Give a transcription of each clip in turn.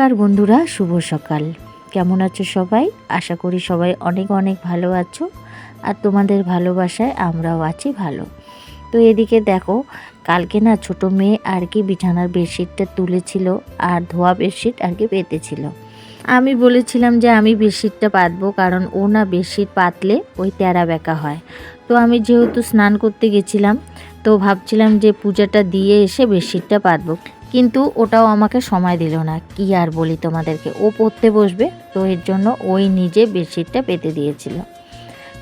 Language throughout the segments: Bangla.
নমস্কার বন্ধুরা, শুভ সকাল। কেমন আছো সবাই? আশা করি সবাই অনেক অনেক ভালো আছো আর তোমাদের ভালোবাসায় আমরাও আছি ভালো। তো এদিকে দেখো, কালকে না ছোট মেয়ে আর কি বিছানার বেডশিটটা তুলেছিল আর ধোয়া বেডশিট আর কি পেতেছিল। আমি বলেছিলাম যে আমি বেডশিটটা পাতবো কারণ ও না বেডশিট পাতলে ওই তেরা বেঁকা হয়। তো আমি যেহেতু স্নান করতে গেছিলাম, তো ভাবছিলাম যে পূজাটা দিয়ে এসে বেডশিটটা পাতবো। কিন্তু ওটাও আমাকে সময় দিল না। কি আর বলি তোমাদেরকে? ও পড়তে বসবে, তো এর জন্য ওই নিজে বেডশিটটা পেতে দিয়েছিল।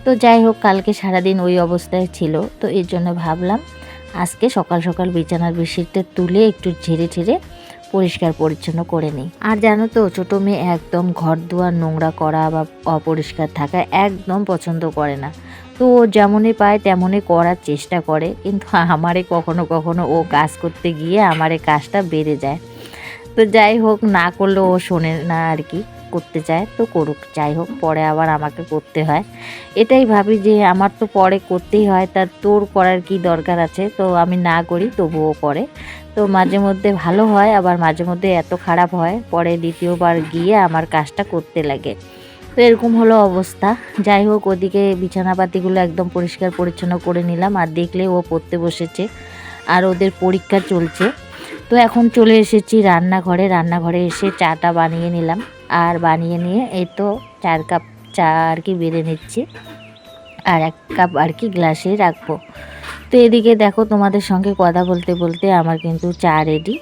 তো যাই হোক, কালকে সারাদিন ওই অবস্থায় ছিল, তো এর জন্য ভাবলাম আজকে সকাল সকাল বিছানার বেডশিটটা তুলে একটু ঝেড়ে ঝেড়ে পরিষ্কার পরিচ্ছন্ন করে নিই। আর জানো তো, ছোটো মেয়ে একদম ঘর দুয়ার নোংরা করা বা অপরিষ্কার থাকা একদম পছন্দ করে না। তো ও যেমনই পায় তেমনই করার চেষ্টা করে। কিন্তু আমারে কখনো কখনো ও কাজ করতে গিয়ে আমারে কাজটা বেড়ে যায়। তো যাই হোক, না করলে ও শোনে না আর কি, করতে চায় তো করুক। যাই হোক, পরে আবার আমাকে করতে হয়। এটাই ভাবি যে আমার তো পরে করতেই হয় তার তোর করার কি দরকার আছে? তো আমি না করি, তবুও করে। তো মাঝে মধ্যে ভালো হয়, আবার মাঝে মধ্যে এত খারাপ হয়, পরে দ্বিতীয়বার গিয়ে আমার কাজটা করতে লাগে। তো এরকম হলো অবস্থা। যাই হোক, ওদিকে বিছানাপাতিগুলো একদম পরিষ্কার পরিচ্ছন্ন করে নিলাম। আর দেখলে ও পড়তে বসেছে আর ওদের পরীক্ষা চলছে। তো এখন চলে এসেছি রান্নাঘরে। রান্নাঘরে এসে চাটা বানিয়ে নিলাম। আর বানিয়ে নিয়ে এই তো চার কাপ চা আর কি বেড়ে নিচ্ছি। আর এক কাপ আর কি গ্লাসে রাখব। তো এদিকে দেখো তোমাদের সঙ্গে কথা বলতে বলতে আমার কিন্তু চা রেডি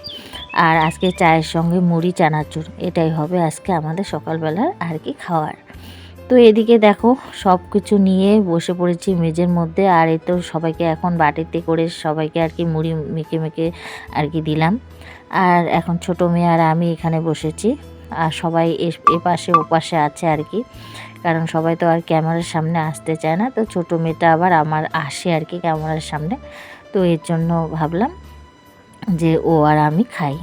আর আজকে চায়ের সঙ্গে মুড়ি, চানাচুর, এটাই হবে আজকে আমাদের সকালবেলার আর কি খাওয়ার। তো এদিকে দেখো সব কিছু নিয়ে বসে পড়েছি মেজের মধ্যে, আর এই তো সবাইকে এখন বাটিতে করে সবাইকে আর কি মুড়ি মেখে মেখে আর কি দিলাম। আর এখন ছোট মেয়ে আর আমি এখানে বসেছি, আর সবাই এ পাশে, ও পাশে আছে আর কি। কারণ সবাই তো আর ক্যামেরার সামনে আসতে চায় না, তো ছোট মেয়েটা আবার আমার আসে আর কি ক্যামেরার সামনে। তো এর জন্য ভাবলাম যে ও আর আমি খাই।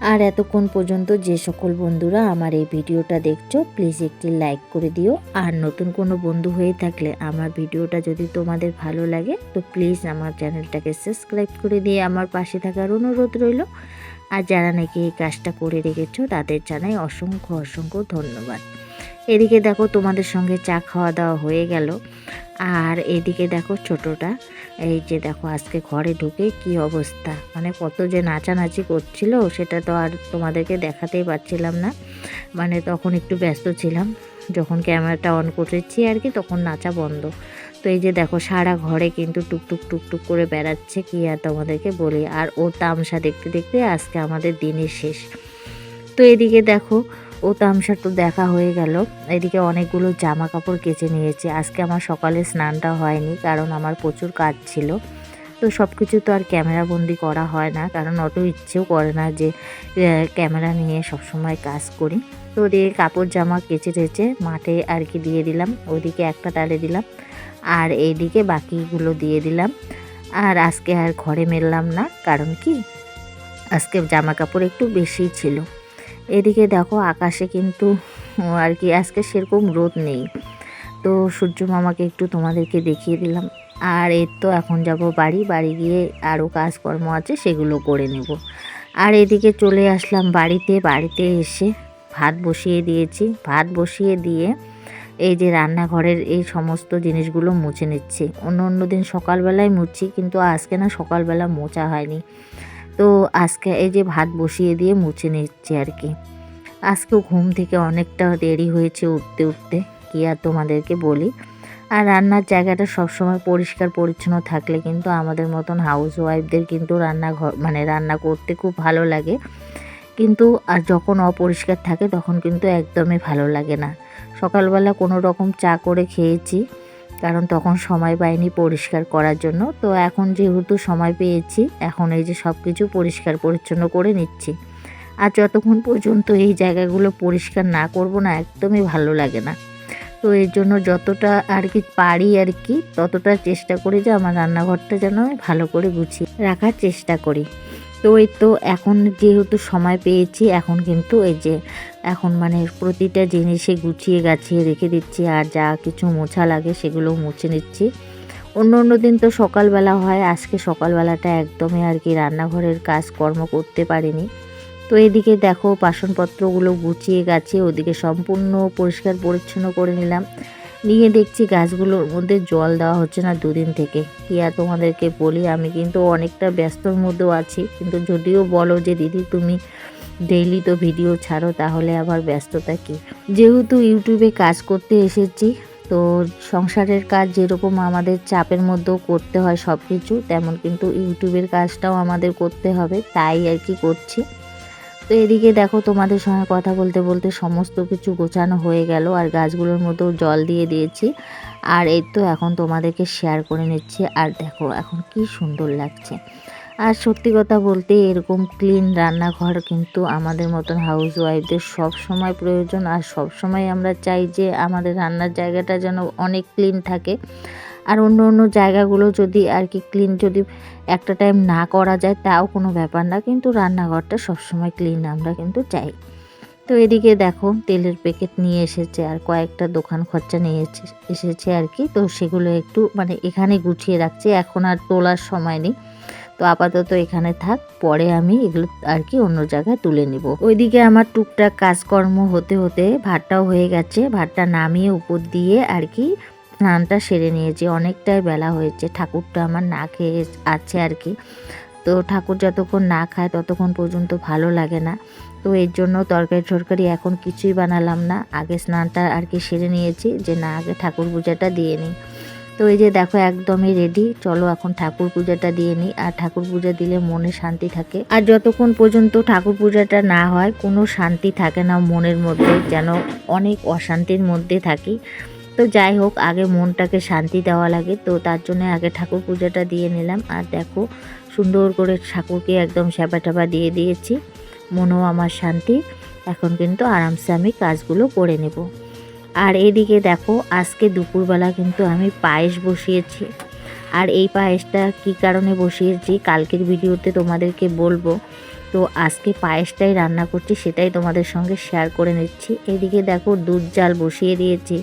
আর এতক্ষণ পর্যন্ত যে সকল বন্ধুরা আমার এই ভিডিওটা দেখছ প্লিজ একটি লাইক করে দিও। আর নতুন কোনো বন্ধু হয়ে থাকলে আমার ভিডিওটা যদি তোমাদের ভালো লাগে, তো প্লিজ আমার চ্যানেলটাকে সাবস্ক্রাইব করে দিয়ে আমার পাশে থাকার অনুরোধ রইল। আর যারা নাকি এই কাজটা করে রেখেছো, তাদের জানাই অসংখ্য অসংখ্য ধন্যবাদ। এদিকে দেখো তোমাদের সঙ্গে চা খাওয়া দাওয়া হয়ে গেল। আর এদিকে দেখো ছোটটা, এই যে দেখো আজকে ঘরে ঢুকে কি অবস্থা? মানে কত যে নাচানাচি করছিল, সেটা তো আর তোমাদেরকে দেখাতেই পারছিলাম না। মানে তখন একটু ব্যস্ত ছিলাম, যখন ক্যামেরাটা অন করেছি আর কি, তখন নাচা বন্ধ। তো এই যে দেখো সারা ঘরে কিন্তু টুকটুক টুকটুক করে বেড়াচ্ছে, কি আর তোমাদেরকে বলি। আর ওর তামসা দেখতে দেখতে আজকে আমাদের দিনের শেষ। তো এদিকে দেখো ও তামসা তো দেখা হয়ে গেল। এদিকে অনেকগুলো জামা কাপড় কেচে নিয়েছে। আজকে আমার সকালে স্নানটা হয়নি, কারণ আমার প্রচুর কাজ ছিল। তো সব কিছু তো আর ক্যামেরা বন্দি করা হয় না, কারণ অত ইচ্ছেও করে না যে ক্যামেরা নিয়ে সবসময় কাজ করি। তো ওদিকে কাপড় জামা কেচে টেচে মাঠে আর কি দিয়ে দিলাম, ওদিকে একটা তালে দিলাম, আর এইদিকে বাকিগুলো দিয়ে দিলাম। আর আজকে আর ঘরে মেললাম না, কারণ কি? আজকে জামা কাপড় একটু বেশি ছিল। এদিকে দেখো আকাশে কিন্তু আর কি, আজকে সেরকম রোদ নেই। তো সূর্য মামাকে একটু তোমাদেরকে দেখিয়ে দিলাম। আর এর তো এখন যাব বাড়ি বাড়ি গিয়ে আরও কাজকর্ম আছে, সেগুলো করে নেব। আর এদিকে চলে আসলাম বাড়িতে বাড়িতে এসে ভাত বসিয়ে দিয়েছি। ভাত বসিয়ে দিয়ে এই যে রান্নাঘরের এই সমস্ত জিনিসগুলো মুছে নিচ্ছি। অন্য অন্য দিন সকালবেলায় মুছছি কিন্তু আজকে না সকালবেলা মোছা হয়নি। তো আজকে এই যে ভাত বসিয়ে দিয়ে মুছে নিচ্ছি আর কি। আজকেও ঘুম থেকে অনেকটা দেরি হয়েছে উঠতে উঠতে, কি আর তোমাদেরকে বলি। আর রান্নার জায়গাটা সবসময় পরিষ্কার পরিচ্ছন্ন থাকলে কিন্তু আমাদের মতন হাউস ওয়াইফদের কিন্তু রান্নাঘর মানে রান্না করতে খুব ভালো লাগে। কিন্তু আর যখন অপরিষ্কার থাকে তখন কিন্তু একদমই ভালো লাগে না। সকালবেলা কোনো রকম চা করে খেয়েছি। কারণ তখন সময় পাইনি পরিষ্কার করার জন্য। তো এখন যেহেতু সময় পেয়েছি, এখন এই যে সব কিছু পরিষ্কার পরিচ্ছন্ন করে নিচ্ছি। আর যতক্ষণ পর্যন্ত এই জায়গাগুলো পরিষ্কার না করব না, একদমই ভালো লাগে না। তো এর জন্য যতটা আর কি পারি আর কি, ততটা চেষ্টা করি যে আমার রান্নাঘরটা যেন আমি ভালো করে গুছিয়ে রাখার চেষ্টা করি। তো এই তো এখন যেহেতু সময় পেয়েছি, এখন কিন্তু এই যে এখন মানে প্রতিটা জিনিসে গুছিয়ে গাছিয়ে রেখে দিচ্ছি, আর যা কিছু মোছা লাগে সেগুলো মুছে নিচ্ছি। অন্য অন্য দিন তো সকালবেলা হয়, আজকে সকালবেলাটা একদমই আর কি রান্নাঘরের কাজ কর্ম করতে পারিনি। তো এদিকে দেখো, বাসনপত্রগুলো গুছিয়ে গেছে ওদিকে সম্পূর্ণ পরিষ্কার পরিচ্ছন্ন করে নিলাম। নিয়ে দেখছি গাছগুলোর মধ্যে জল দেওয়া হচ্ছে না দুদিন থেকে। কি আর তোমাদেরকে বলি, আমি কিন্তু অনেকটা ব্যস্তর মধ্যেও আছি। কিন্তু যদিও বলো যে, দিদি তুমি ডেইলি তো ভিডিও ছাড়ো, তাহলে আবার ব্যস্ততা কি? যেহেতু ইউটিউবে কাজ করতে এসেছি, তো সংসারের কাজ যেরকম আমাদের চাপের মধ্যেও করতে হয় সব কিছু তেমন কিন্তু ইউটিউবের কাজটাও আমাদের করতে হবে, তাই আর কি করছি। তো এদিকে দেখো তোমাদের সঙ্গে কথা বলতে বলতে সমস্ত কিছু গোছানো হয়ে গেল আর গাছগুলোর মধ্যেও জল দিয়ে দিয়েছি। আর এই তো এখন তোমাদেরকে শেয়ার করে নিচ্ছি। আর দেখো এখন কি সুন্দর লাগছে। আর সত্যি কথা বলতে এরকম ক্লিন রান্নাঘর কিন্তু আমাদের মতন হাউস ওয়াইফদের সব সময় প্রয়োজন। আর সব সময় আমরা চাই যে আমাদের রান্নার জায়গাটা যেন অনেক ক্লিন থাকে। আর অন্য অন্য জায়গাগুলো যদি আর কি ক্লিন যদি একটা টাইম না করা যায়, তাও কোনো ব্যাপার না। কিন্তু রান্নাঘরটা সবসময় ক্লিন আমরা কিন্তু চাই। তো এদিকে দেখো তেলের প্যাকেট নিয়ে এসেছে আর কয়েকটা দোকান খরচা নিয়ে এসেছে আর কি। তো সেগুলো একটু মানে এখানে গুছিয়ে রাখছি, এখন আর তোলার সময় নেই। তো আপাতত এখানে থাক, পরে আমি এগুলো আর কি অন্য জায়গায় তুলে নিব। ওইদিকে আমার টুকটাক কাজকর্ম হতে হতে ভাতটাও হয়ে গেছে। ভাতটা নামিয়ে উপর দিয়ে আর কি স্নানটা সেরে নিয়েছি। অনেকটাই বেলা হয়েছে। ঠাকুরটা আমার না খেয়ে আছে আর কি। তো ঠাকুর যতক্ষণ না খায় ততক্ষণ পর্যন্ত ভালো লাগে না। তো এর জন্য তরকারি টরকারি এখন কিছুই বানালাম না। আগে স্নানটা আর কি সেরে নিয়েছি যে না, আগে ঠাকুর পূজাটা দিয়ে নিই। তো এই যে দেখো একদমই রেডি চলো এখন ঠাকুর পূজাটা দিয়ে নিই। আর ঠাকুর পূজা দিলে মনে শান্তি থাকে। আর যতক্ষণ পর্যন্ত ঠাকুর পূজাটা না হয়, কোনো শান্তি থাকে না মনের মধ্যে। যেন অনেক অশান্তির মধ্যে থাকি। তো যাই হোক, আগে মনটাকে শান্তি দেওয়া লাগে। তো তার জন্য আগে ঠাকুর পূজাটা দিয়ে নিলাম। আর দেখো, সুন্দর করে ঠাকুরকে একদম স্যাপা ট্যাপা দিয়ে দিয়েছি। মনও আমার শান্তি। এখন কিন্তু আরামসে আমি কাজগুলো করে নেব। আর এদিকে দেখো, আজকে দুপুরবেলা কিন্তু আমি পায়েস বসিয়েছি। আর এই পায়েসটা কি কারণে বসিয়েছি, কালকের ভিডিওতে তোমাদেরকে বলব। তো আজকে পায়েসটাই রান্না করছি, সেটাই তোমাদের সঙ্গে শেয়ার করে নিচ্ছি। এদিকে দেখো দুধ জাল বসিয়ে দিয়েছি।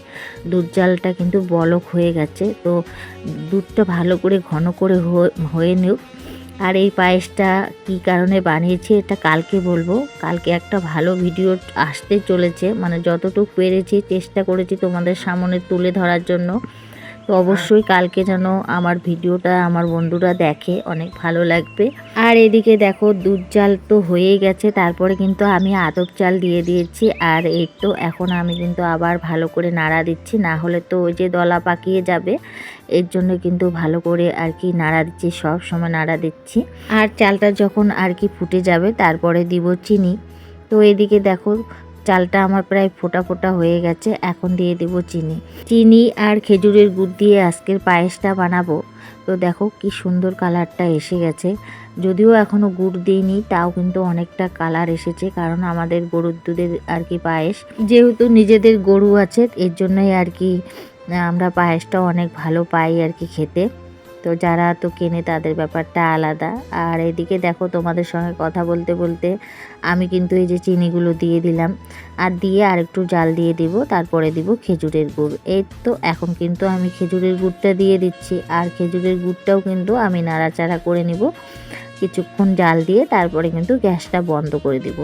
দুধ জালটা কিন্তু বলক হয়ে গেছে, তো দুধটা ভালো করে ঘন করে হয়ে নিক আর এই পায়েসটা কি কারণে বানিয়েছি এটা কালকে বলব। কালকে একটা ভালো ভিডিও আসতে চলেছে মানে যতটুকু পেরেছি, চেষ্টা করেছি তোমাদের সামনে তুলে ধরার জন্য। তো অবশ্যই কালকে যেন আমার ভিডিওটা আমার বন্ধুরা দেখে, অনেক ভালো লাগবে। আর এদিকে দেখো, দুধ চাল তো হয়েই গেছে, তারপরে কিন্তু আমি আদব চাল দিয়ে দিয়েছি, আর এই তো এখন আমি কিন্তু আবার ভালো করে নাড়া দিচ্ছি, না হলে তো ওই যে দলা পাকিয়ে যাবে, এর জন্য কিন্তু ভালো করে আর কি নাড়া দিচ্ছি, সব সময় নাড়া দিচ্ছি। আর চালটা যখন আর কি ফুটে যাবে, তারপরে দিব চিনি। তো এদিকে দেখো চালটা আমার প্রায় ফোটা ফোটা হয়ে গেছে, এখন দিয়ে দেব চিনি। চিনি আর খেজুরের গুড় দিয়ে আজকের পায়েসটা বানাবো। তো দেখো কি সুন্দর কালারটা এসে গেছে। যদিও এখনও গুড় দিইনি, তাও কিন্তু অনেকটা কালার এসেছে, কারণ আমাদের গরুর দুধের আর কি পায়েস। যেহেতু নিজেদের গরু আছে, এর জন্যই আর কি আমরা পায়েসটা অনেক ভালো পাই আর কি খেতে। তো যারা তো কেনে তাদের ব্যাপারটা আলাদা। আর এদিকে দেখো তোমাদের সঙ্গে কথা বলতে বলতে আমি কিন্তু এই যে চিনিগুলো দিয়ে দিলাম। আর দিয়ে আর একটু জাল দিয়ে দিব, তারপরে দিব খেজুরের গুড়। এই তো এখন কিন্তু আমি খেজুরের গুড়টা দিয়ে দিচ্ছি। আর খেজুরের গুড়টাও কিন্তু আমি নাড়াচাড়া করে নিব। কিছুক্ষণ জাল দিয়ে তারপরে কিন্তু গ্যাসটা বন্ধ করে দিব।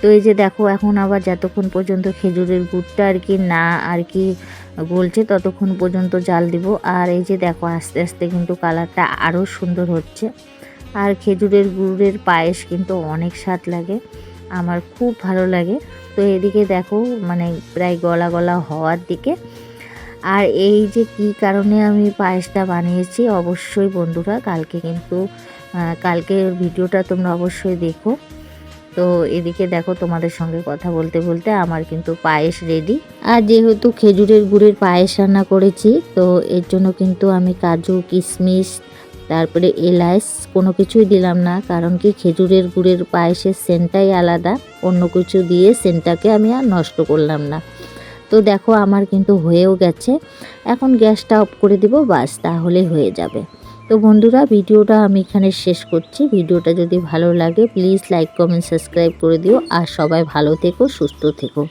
তো এই যে দেখো এখন আবার যতক্ষণ পর্যন্ত খেজুরের গুড়টা আর কি না, আর কি গলছে, ততক্ষণ পর্যন্ত জাল দিব। আর এই যে দেখো, আস্তে আস্তে কিন্তু কালারটা আরও সুন্দর হচ্ছে। আর খেজুরের গুড়ের পায়েস কিন্তু অনেক স্বাদ লাগে। আমার খুব ভালো লাগে। তো এদিকে দেখো মানে প্রায় গলা গলা হওয়ার দিকে। আর এই যে কি কারণে আমি পায়েসটা বানিয়েছি, অবশ্যই বন্ধুরা কালকে কিন্তু কালকে ভিডিওটা তোমরা অবশ্যই দেখো। তো এদিকে দেখো তোমাদের সঙ্গে কথা বলতে বলতে আমার কিন্তু পায়েস রেডি আর যেহেতু খেজুরের গুড়ের পায়েস রান্না করেছি, তো এর জন্য কিন্তু আমি কাজু, কিশমিশ, তারপরে এলাচ, কোনো কিছুই দিলাম না, কারণ কি খেজুরের গুড়ের পায়েসের সেন্টটাই আলাদা, অন্য কিছু দিয়ে সেন্টটাকে আমি আর নষ্ট করলাম না। তো দেখো আমার কিন্তু হয়েও গেছে, এখন গ্যাসটা অফ করে দিব, বাস তাহলে হয়ে যাবে। তো বন্ধুরা, ভিডিওটা আমি এখানে শেষ করছি, ভিডিওটা যদি ভালো লাগে প্লিজ লাইক কমেন্ট সাবস্ক্রাইব করে দিও, আর সবাই ভালো থেকো, সুস্থ থেকো।